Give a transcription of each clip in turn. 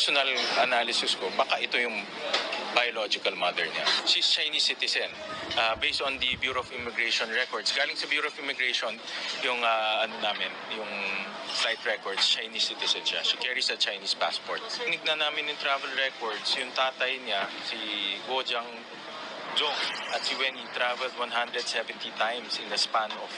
personal analysis ko, baka ito yung biological mother niya. She's Chinese citizen. Uh, based on the Bureau of Immigration records. Galing sa Bureau of Immigration, yung uh, ano namin, yung flight records, Chinese citizen siya. She carries a Chinese passport. Tinignan namin yung travel records, yung tatay niya, si Guo Jiang Zhong, at si Wen traveled 170 times in the span of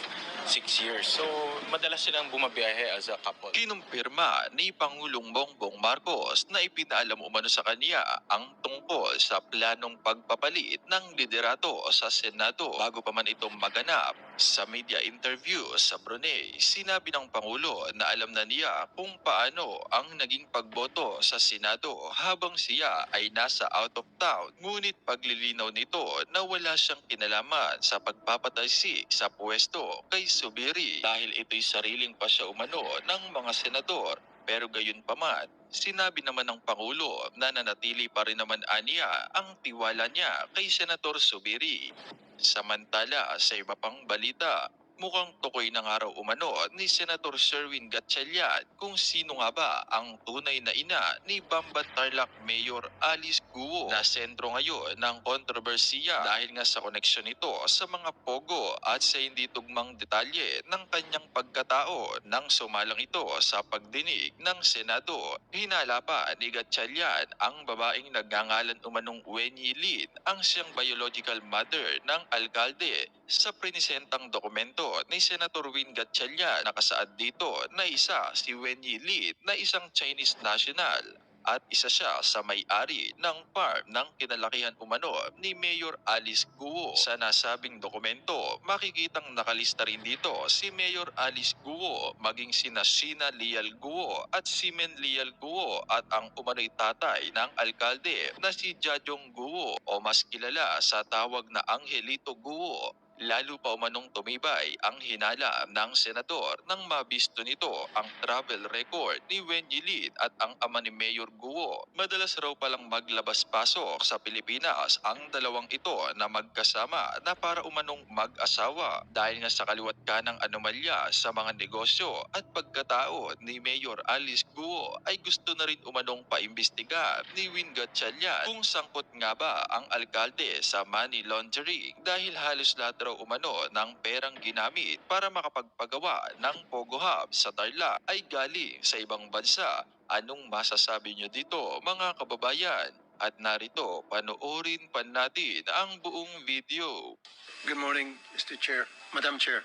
six years. So, madalas silang bumabiyahe as a couple. Kinumpirma ni Pangulong Bongbong Marcos na ipinaalam umano sa kanya ang tungkol sa planong pagpapalit ng liderato sa Senado bago pa man ito maganap. Sa media interview sa Brunei, sinabi ng Pangulo na alam na niya kung paano ang naging pagboto sa Senado habang siya ay nasa out of town. Ngunit paglilinaw nito na wala siyang kinalaman sa pagpapatalsik sa pwesto kay Subiri dahil ito'y sariling pasya umano ng mga senador. Pero gayon pa man, sinabi naman ng Pangulo na nanatili pa rin naman aniya ang tiwala niya kay Senator Subiri. Samantala, sa iba pang balita, mukhang tukoy ng araw umano ni Senator Sherwin Gatchalian kung sino nga ba ang tunay na ina ni Bamban Tarlac Mayor Alice Guo na sentro ngayon ng kontrobersiya dahil nga sa koneksyon nito sa mga pogo at sa hindi tugmang detalye ng kanyang pagkatao nang sumalang ito sa pagdinig ng Senado. Hinala pa ni Gatchalian ang babaeng nagngangalan umanong Wenyi Lin ang siyang biological mother ng alkalde sa prinisentang dokumento ni Senator Win Gatchalian nakasaad dito na isa si Wen Yi Lin na isang Chinese national at isa siya sa may-ari ng farm ng kinalakihan umano ni Mayor Alice Guo. Sa nasabing dokumento, makikitang nakalista rin dito si Mayor Alice Guo, maging sina Sina Lial Guo at Simen Lial Guo at ang umano'y tatay ng alkalde na si Jajong Guo o mas kilala sa tawag na Angelito Guo. Lalo pa umanong tumibay ang hinala ng senador nang mabisto nito ang travel record ni Wen Yilin at ang ama ni Mayor Guo. Madalas raw palang maglabas-pasok sa Pilipinas ang dalawang ito na magkasama na para umanong mag-asawa dahil nga sa kaliwat ka ng anomalya sa mga negosyo at pagkatao ni Mayor Alice Guo ay gusto na rin umanong paimbestiga ni Win Gatchalian kung sangkot nga ba ang alkalde sa money laundering dahil halos lahat umano ng perang ginamit para makapagpagawa ng Pogo Hub sa Tarlac ay galing sa ibang bansa. Anong masasabi nyo dito mga kababayan? At narito, panoorin pa natin ang buong video. Good morning, Mr. Chair, Madam Chair,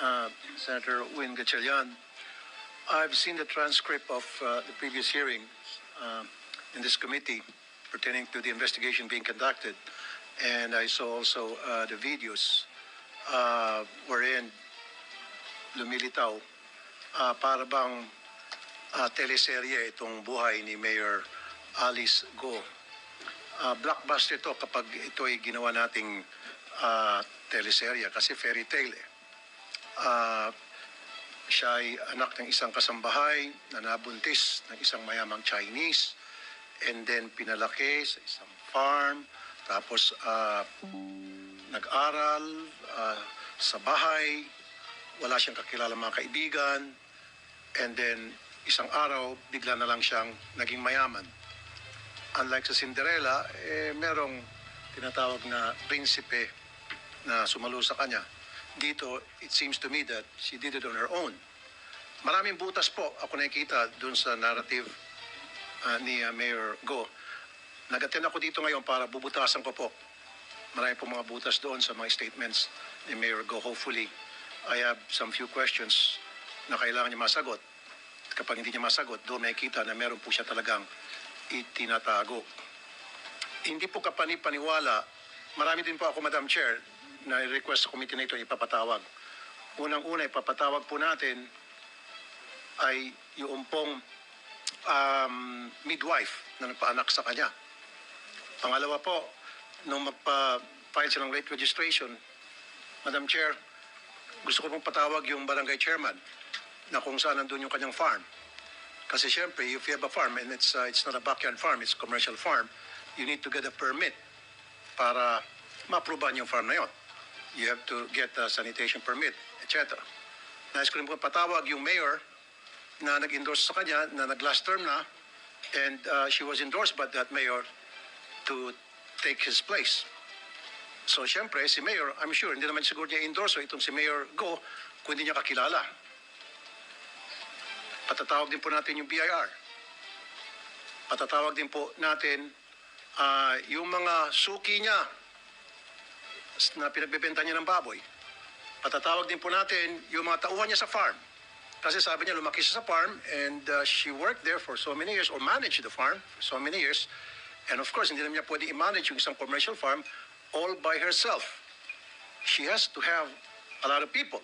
uh, Senator Win Gatchalian. I've seen the transcript of uh, the previous hearing uh, in this committee pertaining to the investigation being conducted, and I saw also uh, the videos uh, wherein lumilitaw uh, para bang uh, teleserye itong buhay ni Mayor Alice Go. Uh, blockbuster ito kapag ito ay ginawa nating uh, teleserye kasi fairy tale eh. Ah, siya ay anak ng isang kasambahay na nabuntis ng isang mayamang Chinese and then pinalaki sa isang farm tapos ah, nag-aral ah, sa bahay wala siyang kakilala mga kaibigan and then isang araw bigla na lang siyang naging mayaman unlike sa Cinderella eh merong tinatawag na prinsipe na sumalo sa kanya. Dito, it seems to me that she did it on her own. Maraming butas po ako nakikita dun sa narrative ah, ni ah, Mayor Go. Nag-attend ako dito ngayon para bubutasan ko po. Marami po mga butas doon sa mga statements ni Mayor Go. Hopefully, I have some few questions na kailangan niya masagot. Kapag hindi niya masagot, doon makikita na meron po siya talagang itinatago hindi po kapani-paniwala, marami din po ako, Madam Chair, na request sa committee na ito ipapatawag. Unang-una, ipapatawag po natin ay yung pong um, midwife na nagpaanak sa kanya. Pangalawa po, nung magpa-file silang late registration, Madam Chair, gusto ko pong patawag yung barangay chairman na kung saan nandun yung kanyang farm. Kasi syempre, if you have a farm and it's, uh, it's not a backyard farm, it's a commercial farm, you need to get a permit para ma-approvean yung farm na yon. You have to get a sanitation permit, etc. Nais ko rin po patawag yung mayor na nag-endorse sa kanya na nag-last term na And uh, she was endorsed by that mayor to take his place. So, siyempre, si Mayor, I'm sure, hindi naman siguro niya endorse itong si Mayor Go kung hindi niya kakilala. Patatawag din po natin yung BIR. Patatawag din po natin ah, yung mga suki niya na pinagbebenta niya ng baboy. Patatawag din po natin yung mga tauhan niya sa farm. Kasi sabi niya, lumaki siya sa farm and uh, she worked there for so many years or managed the farm for so many years. And of course, hindi naman niya pwede i-manage yung isang commercial farm all by herself. She has to have a lot of people.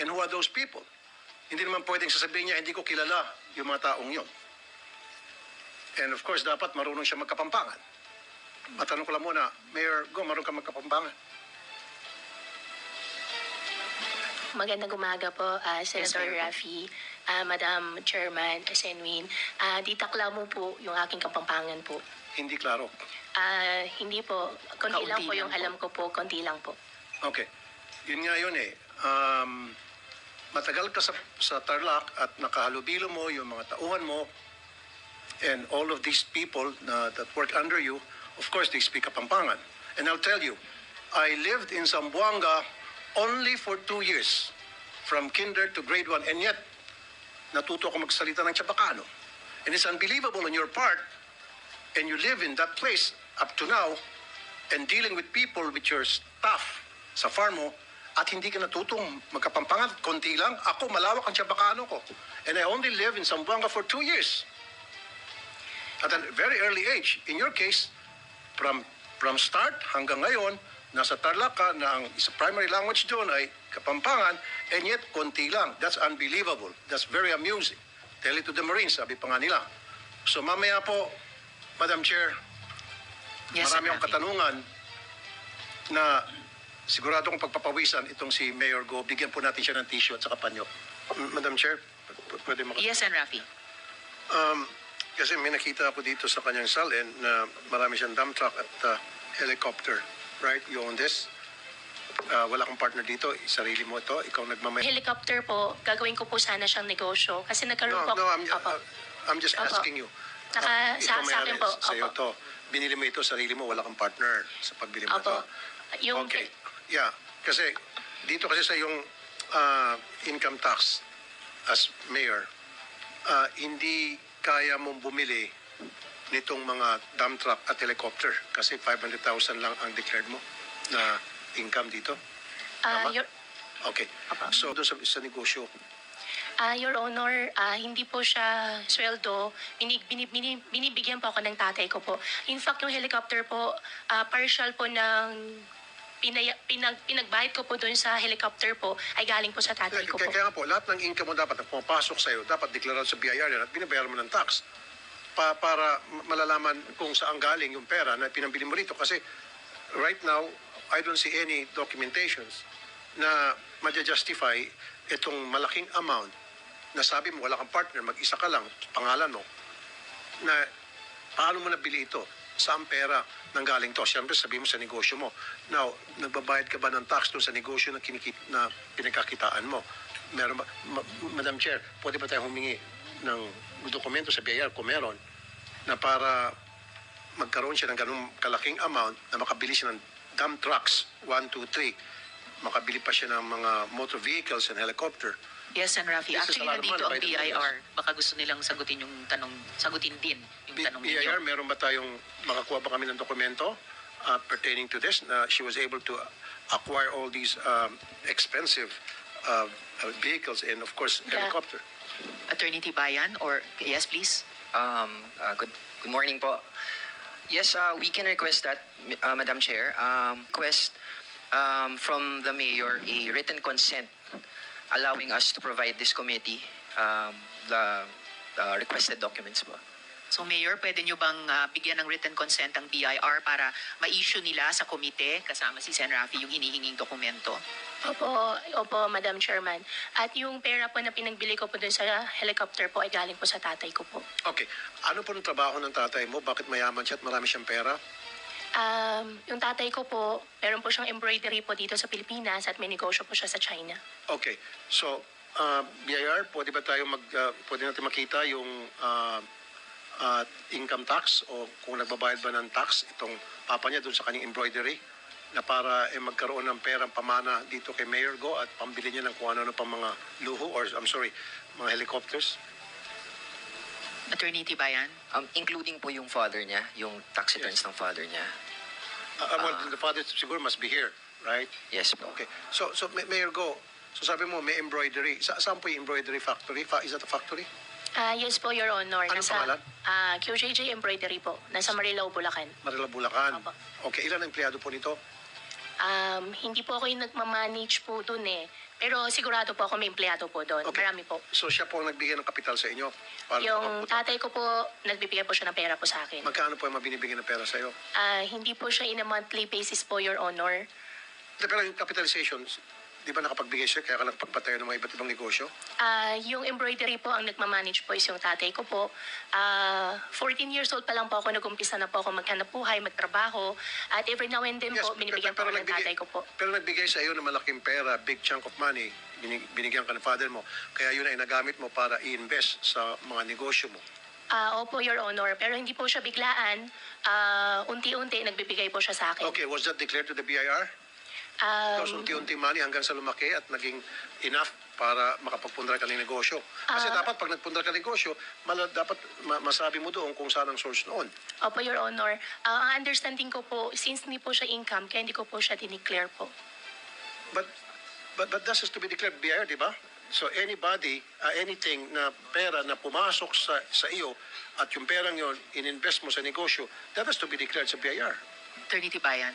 And who are those people? Hindi naman pwedeng sasabihin niya, hindi ko kilala yung mga taong yon. And of course, dapat marunong siya magkapampangan. Matanong ko lang muna, Mayor Go, marunong ka magkapampangan? Magandang umaga po, ah, Senator Rafi, ah, Madam Chairman Senwin. Uh, ditakla mo po yung aking kapampangan po. Hindi klaro. Ah, hindi po, konti lang Kaunti po yung po. alam ko po, konti lang po. Okay. Yun nga yun eh. Um, matagal ka sa, sa Tarlac at nakahalubilo mo yung mga tauhan mo and all of these people na, that work under you, of course, they speak Kapampangan. And I'll tell you, I lived in Zamboanga only for two years, from kinder to grade one, and yet, natuto ako magsalita ng Chabacano. And it's unbelievable on your part, and you live in that place up to now, and dealing with people with your staff sa farm mo, at hindi ka natutong magkapampangan, konti lang. Ako, malawak ang Chabacano ko. And I only live in Zamboanga for two years. At a very early age. In your case, from from start hanggang ngayon, nasa Tarlac na ang isa primary language doon ay Kapampangan, and yet konti lang. That's unbelievable. That's very amusing. Tell it to the Marines, sabi pa nga nila. So mamaya po, Madam Chair, Yes, marami akong katanungan na sigurado kong pagpapawisan itong si Mayor Go. Bigyan po natin siya ng tissue at saka panyo. M- Madam Chair, p- pwede mak- Yes, and Rafi. Um, kasi may nakita ako dito sa kanyang salin na marami siyang dump truck at uh, helicopter. Right? You own this? Uh, wala kang partner dito. Sarili mo ito. Ikaw nagmamay. Helicopter po, gagawin ko po sana siyang negosyo. Kasi nagkaroon No, po... no, I'm, Opo. uh, I'm just Opo. asking you. Naka- Uh, sa- ito sa akin po, Sa iyo opo. to. Binili mo ito, sarili mo, wala kang partner sa pagbili mo Opo. ito. Yung, Okay. Yeah. Kasi dito kasi sa yung uh, income tax as mayor, uh, hindi kaya mong bumili nitong mga dump truck at helicopter kasi 500,000 lang ang declared mo na income dito. ah, Tama? your, Okay. Opo. So doon sa, sa negosyo, ah, Your Honor, ah, hindi po siya sweldo. Binig, binib, binib- binibigyan po ako ng tatay ko po. In fact, yung helicopter po, ah, partial po ng pinaya, pinag, pinagbayad ko po doon sa helicopter po ay galing po sa tatay ko kaya, po. kaya nga po, lahat ng income mo dapat na pumapasok sa'yo, dapat deklarado sa BIR yan at binabayaran mo ng tax pa, para malalaman kung saan galing yung pera na pinambili mo rito. Kasi right now, I don't see any documentations na madja-justify itong malaking amount na sabi mo wala kang partner, mag-isa ka lang, pangalan mo, na paano mo nabili ito? Saan pera nang galing to? Siyempre, sabi mo sa negosyo mo. Now, nagbabayad ka ba ng tax doon sa negosyo na, kinikit, na pinagkakitaan mo? Meron ba? Ma- Madam Chair, pwede ba tayo humingi ng dokumento sa BIR kung meron na para magkaroon siya ng ganung kalaking amount na makabili siya ng dump trucks, 1, 2, 3, makabili pa siya ng mga motor vehicles and helicopter. Yes, and Rafi. This is Actually, nandito ang by the way, BIR. Baka gusto nilang sagutin yung tanong, sagutin din yung B- tanong BIR, ninyo. meron ba tayong, makakuha ba kami ng dokumento uh, pertaining to this na she was able to acquire all these um, expensive uh, uh, vehicles and of course Yeah. helicopter? Attorney Tibayan, or yes, please. Um, uh, good, good morning po. Yes, uh, we can request that, uh, Madam Chair. Um, request um, from the mayor a written consent allowing us to provide this committee um, the uh, requested documents po. So, Mayor, pwede nyo bang ah, bigyan ng written consent ang BIR para ma-issue nila sa komite kasama si Sen. Rafi yung hinihinging dokumento? Opo, opo, Madam Chairman. At yung pera po na pinagbili ko po doon sa helicopter po ay galing po sa tatay ko po. Okay. Ano po ng trabaho ng tatay mo? Bakit mayaman siya at marami siyang pera? Um, yung tatay ko po, meron po siyang embroidery po dito sa Pilipinas at may negosyo po siya sa China. Okay. So, uh, BIR, pwede ba tayo mag, uh, pwede natin makita yung uh, uh, income tax o kung nagbabayad ba ng tax itong papa niya doon sa kanyang embroidery na para eh, magkaroon ng perang pamana dito kay Mayor Go at pambili niya ng kung ano-ano pang mga luho or I'm sorry, mga helicopters. Attorney Tibayan? Um, including po yung father niya, yung tax returns ng father niya. Uh, well, the father siguro must be here, right? Yes po. Okay. So, so Ma- Mayor Go, so sabi mo may embroidery. Sa saan po yung embroidery factory? Fa- is that a factory? Ah, yes po, Your Honor. Anong pangalan? ah, QJJ Embroidery po. Nasa Marilao, Bulacan. Marila Bulacan. Opo. Okay, ilan ang empleyado po nito? Um, hindi po ako yung nagmamanage po doon eh. Pero sigurado po ako may empleyado po doon. Okay. Marami po. So siya po ang nagbigay ng kapital sa inyo? Para Yung makapunta. tatay ko po, nagbibigay po siya ng pera po sa akin. Magkano po yung mabinibigyan ng pera sa iyo? Ah, hindi po siya in a monthly basis po, Your Honor. Pero yung capitalization, di ba nakapagbigay siya kaya ka lang pagpatayo ng mga iba't ibang negosyo? Ah, yung embroidery po ang nagmamanage po is yung tatay ko po. Ah, 14 years old pa lang po ako, nag-umpisa na po ako maghanap buhay, magtrabaho. At every now and then po, binibigyan po ako ng tatay ko po. pero nagbigay sa iyo ng malaking pera, big chunk of money, binig- binigyan ka ng father mo. Kaya yun ay nagamit mo para i-invest sa mga negosyo mo. Ah, opo, Your Honor. Pero hindi po siya biglaan. Ah, unti-unti nagbibigay po siya sa akin. Okay, was that declared to the BIR? Um, Tapos unti-unti money hanggang sa lumaki at naging enough para makapagpundar ka ng negosyo. Kasi Ah. dapat pag nagpundar ka ng negosyo, mala, dapat ma- masabi mo doon kung saan ang source noon. Opo, Your Honor. Ah, ang understanding ko po, since hindi po siya income, kaya hindi ko po siya dineclare po. But, but, but that has to be declared BIR, di ba? So anybody, uh, anything na pera na pumasok sa, sa iyo at yung perang yon in-invest mo sa negosyo, that has to be declared sa BIR. Attorney Tibayan?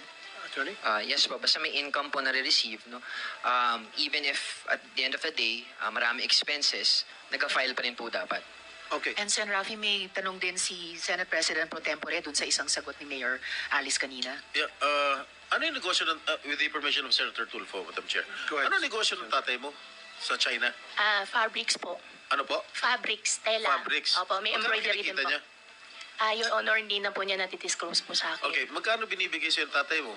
Attorney? Uh, yes po, basta may income po na receive no? Um, even if at the end of the day, uh, marami expenses, nag-file pa rin po dapat. Okay. And Sen. Rafi, may tanong din si Senate President Pro Tempore dun sa isang sagot ni Mayor Alice kanina. Yeah, uh, ano yung negosyo ng, uh, with the permission of Senator Tulfo, Madam Chair? Go ahead. Ano yung negosyo ng tatay mo sa China? Ah, fabrics po. Ano po? Fabrics, tela. Fabrics. Opo, may Magkano embroidery din kinikita po. niya? Ah, Your Honor, hindi na po niya natidisclose po sa akin. Okay, magkano binibigay sa'yo ng tatay mo?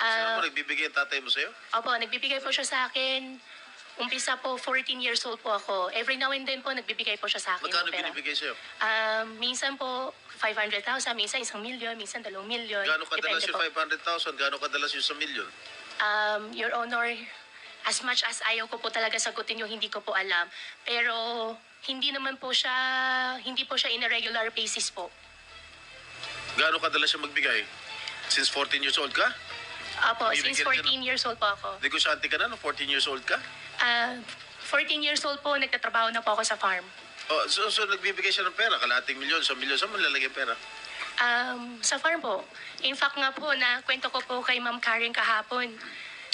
Sino Ah, mo nagbibigay ang tatay mo sa'yo? Opo, nagbibigay po siya sa akin. Umpisa po, 14 years old po ako. Every now and then po, nagbibigay po siya sa akin. Magkano ng pera. binibigay sa'yo? Ah, minsan po, 500,000, minsan isang milyon, minsan dalawang milyon. Gaano kadalas Depende yung po. 500,000? Gaano kadalas yung sa milyon? Um, Your Honor, as much as ayaw ko po talaga sagutin yung hindi ko po alam, pero hindi naman po siya, hindi po siya in a regular basis po. Gaano kadalas yung magbigay? Since 14 years old ka? Opo, Bibigyan since ka 14 years old po ako. Negosyante ka na no? 14 years old ka? Ah, 14 years old po, nagtatrabaho na po ako sa farm. Oh, so, so nagbibigay siya ng pera, kalating milyon, sa milyon, saan mo nilalagay yung pera? Um, sa farm po. In fact nga po, na kwento ko po kay Ma'am Karen kahapon.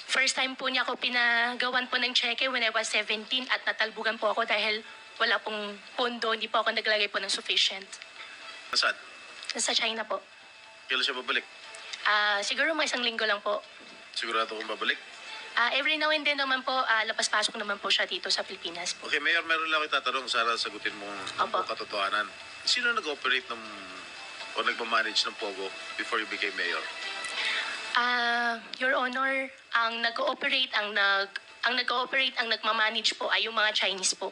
First time po niya ako pinagawan po ng cheque when I was 17 at natalbugan po ako dahil wala pong pondo, hindi po ako naglagay po ng sufficient. Nasaan? Sa China po. Kailan siya babalik? Ah, siguro mga isang linggo lang po. Sigurado kung babalik? Ah, every now and then naman po, ah, labas-pasok naman po siya dito sa Pilipinas po. Okay, Mayor, meron lang akong tatanong. Sana sagutin mo ang Opo. buong katotohanan. Sino nag-operate ng o nagmamanage ng Pogo before you became mayor? Ah, Your Honor, ang nag-ooperate, ang nag ang nag-ooperate, ang nagmamanage po ay yung mga Chinese po.